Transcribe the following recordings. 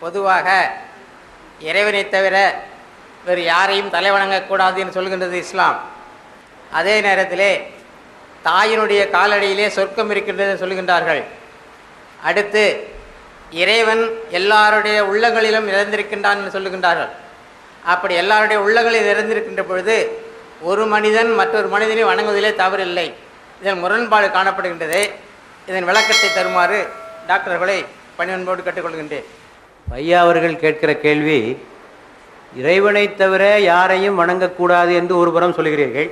பொதுவாக இறைவனை தவிர வேறு யாரையும் தலை வணங்கக்கூடாது என்று சொல்கின்றது இஸ்லாம். அதே நேரத்திலே தாயினுடைய காலடியிலே சொர்க்கம் இருக்கின்றது சொல்கின்றார்கள். அடுத்து இறைவன் எல்லாருடைய உள்ளங்களிலும் நிறைந்திருக்கின்றான் என்று சொல்லுகின்றார்கள் அப்படி எல்லாருடைய உள்ளங்களில் நிறைந்திருக்கின்ற பொழுது ஒரு மனிதன் மற்றொரு மனிதனை வணங்குவதிலே தவறில்லை. இதன் முரண்பாடு காணப்படுகின்றது. இதன் விளக்கத்தை தருமாறு டாக்டர்களை பணிவன்போடு கேட்டுக்கொள்கின்றேன். ஐயா அவர்கள் கேட்கிற கேள்வி இறைவனைத் தவிர யாரையும் வணங்கக்கூடாது என்று ஒரு புறம் சொல்கிறீர்கள்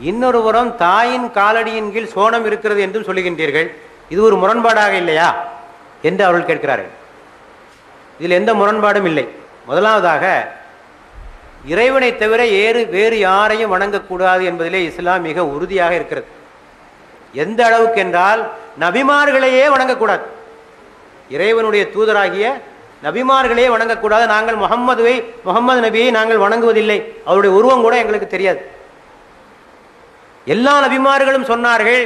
இன்னொரு புறம் தாயின் காலடியின் கீழ் சோனம் இருக்கிறது என்றும் சொல்லுகின்றீர்கள். இது ஒரு முரண்பாடாக இல்லையா என்று அவர்கள் கேட்கிறார்கள். இதில் எந்த முரண்பாடும் இல்லை. முதலாவதாக இறைவனைத் தவிர ஏறு வேறு யாரையும் வணங்கக்கூடாது என்பதிலே இஸ்லாம் மிக உறுதியாக இருக்கிறது. எந்த அளவுக்கு என்றால் நபிமார்களையே வணங்கக்கூடாது. இறைவனுடைய தூதராகிய நபிமார்களே வணங்கக்கூடாது. நாங்கள் முகம்மதுவை முகமது நபியை நாங்கள் வணங்குவதில்லை. அவருடைய உருவம் கூட எங்களுக்கு தெரியாது. எல்லா நபிமார்களும் சொன்னார்கள்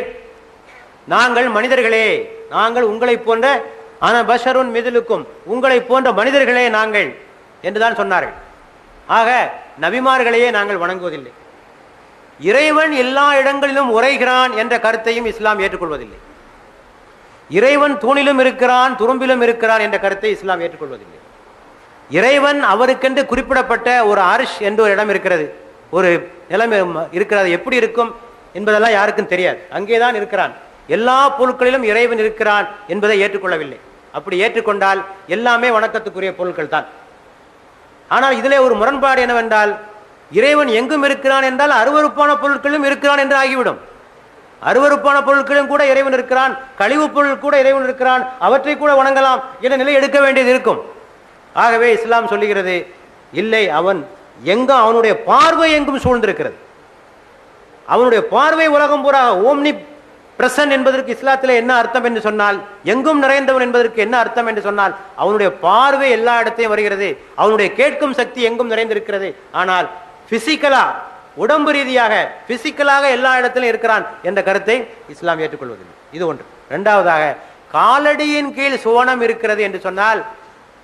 நாங்கள் மனிதர்களே நாங்கள் உங்களை போன்ற ஆன பஷருன் மிதிலுக்கும் உங்களை போன்ற மனிதர்களே நாங்கள் என்றுதான் சொன்னார்கள். ஆக நபிமார்களையே நாங்கள் வணங்குவதில்லை. இறைவன் எல்லா இடங்களிலும் உரைகிறான் என்ற கருத்தையும் இஸ்லாம் ஏற்றுக்கொள்வதில்லை. இறைவன் தூணிலும் இருக்கிறான் துரும்பிலும் இருக்கிறான் என்ற கருத்தை இஸ்லாம் ஏற்றுக்கொள்வதில்லை. இறைவன் அவருக்கென்று குறிப்பிடப்பட்ட ஒரு அரிஷ் என்று ஒரு இடம் இருக்கிறது. ஒரு நிலைமை இருக்கிறது. எப்படி இருக்கும் என்பதெல்லாம் யாருக்கும் தெரியாது. அங்கேதான் இருக்கிறான். எல்லா பொருட்களிலும் இறைவன் இருக்கிறான் என்பதை ஏற்றுக்கொள்ளவில்லை. அப்படி ஏற்றுக்கொண்டால் எல்லாமே வணக்கத்துக்குரிய பொருட்கள் தான். ஆனால் இதிலே ஒரு முரண்பாடு என்னவென்றால் இறைவன் எங்கும் இருக்கிறான் என்றால் அருவறுப்பான பொருட்களும் இருக்கிறான் என்று ஆகிவிடும். அருவருப்பான பொருட்களும் கூட இறைவன் இருக்கிறான் கழிவு பொருள் கூட இறைவன் இருக்கிறான் அவற்றை கூட வணங்கலாம் என்ற நிலை எடுக்க வேண்டியது இருக்கும். ஆகவே இஸ்லாம் சொல்லுகிறது இல்லை அவன் எங்கும் அவனுடைய பார்வை எங்கும் சூழ்ந்திருக்கிறது. அவனுடைய பார்வை உலகம் பூரா ஓம்னி பிரசன் என்பதற்கு இஸ்லாத்தில் என்ன அர்த்தம் என்று சொன்னால் எங்கும் நிறைந்தவன் என்பதற்கு என்ன அர்த்தம் என்று சொன்னால் அவனுடைய பார்வை எல்லா இடத்தையும் வருகிறது அவனுடைய கேட்கும் சக்தி எங்கும் நிறைந்திருக்கிறது. ஆனால் பிசிக்கலா உடம்பு ரீதியாக பிசிக்கலாக எல்லா இடத்திலும் இருக்கிறான் என்ற கருத்தை இஸ்லாம் ஏற்றுக்கொள்வதில்லை. இது ஒன்று. ரெண்டாவதாக காலடியின் கீழ் சுவனம் இருக்கிறது என்று சொன்னால்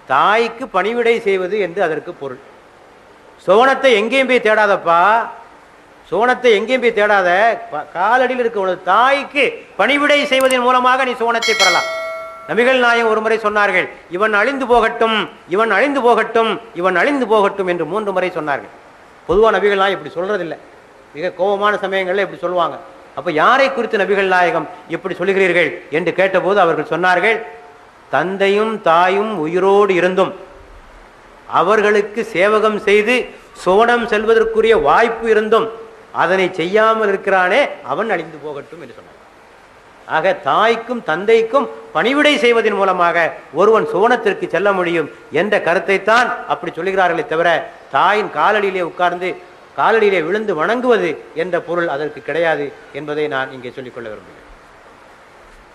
தாய்க்கு பணிவிடை செய்வது என்று அதற்கு பொருள். சுவனத்தை எங்கேயும் போய் தேடாதப்பா. சுவனத்தை எங்கேயும் போய் தேடாத ப- காலடியில் இருக்க உனது தாய்க்கு பணிவிடை செய்வதன் மூலமாக நீ சுவனத்தை பெறலாம். நபிகள் நாயம் ஒரு முறை சொன்னார்கள் இவன் அழிந்து போகட்டும் இவன் அழிந்து போகட்டும் இவன் அழிந்து போகட்டும் என்று மூன்று முறை சொன்னார்கள். பொதுவாக நபிகள்லாம் இப்படி சொல்றதில்லை. மிக கோபமான சமயங்களில் இப்படி சொல்லுவாங்க. அப்போ யாரை குறித்து நபிகள் நாயகம் இப்படி சொல்லுகிறீர்கள் என்று கேட்டபோது அவர்கள் சொன்னார்கள் தந்தையும் தாயும் உயிரோடு இருந்தும் அவர்களுக்கு சேவகம் செய்து சுவனம் செல்வதற்குரிய வாய்ப்பு இருந்தும் அதனை செய்யாமல் இருக்கிறானே அவன் அழிந்து போகட்டும் என்று சொன்னார் ஆக தாய்க்கும் தந்தைக்கும் பணிவிடை செய்வதன் மூலமாக ஒருவன் சுவனத்திற்கு செல்ல முடியும் என்ற கருத்தைத்தான் அப்படி சொல்லுகிறார்களே தவிர தாயின் காலடியிலே உட்கார்ந்து காலடியிலே விழுந்து வணங்குவது என்ற பொருள் அதற்கு கிடையாது என்பதை நான் இங்கே சொல்லிக்கொள்ள விரும்புகிறேன்.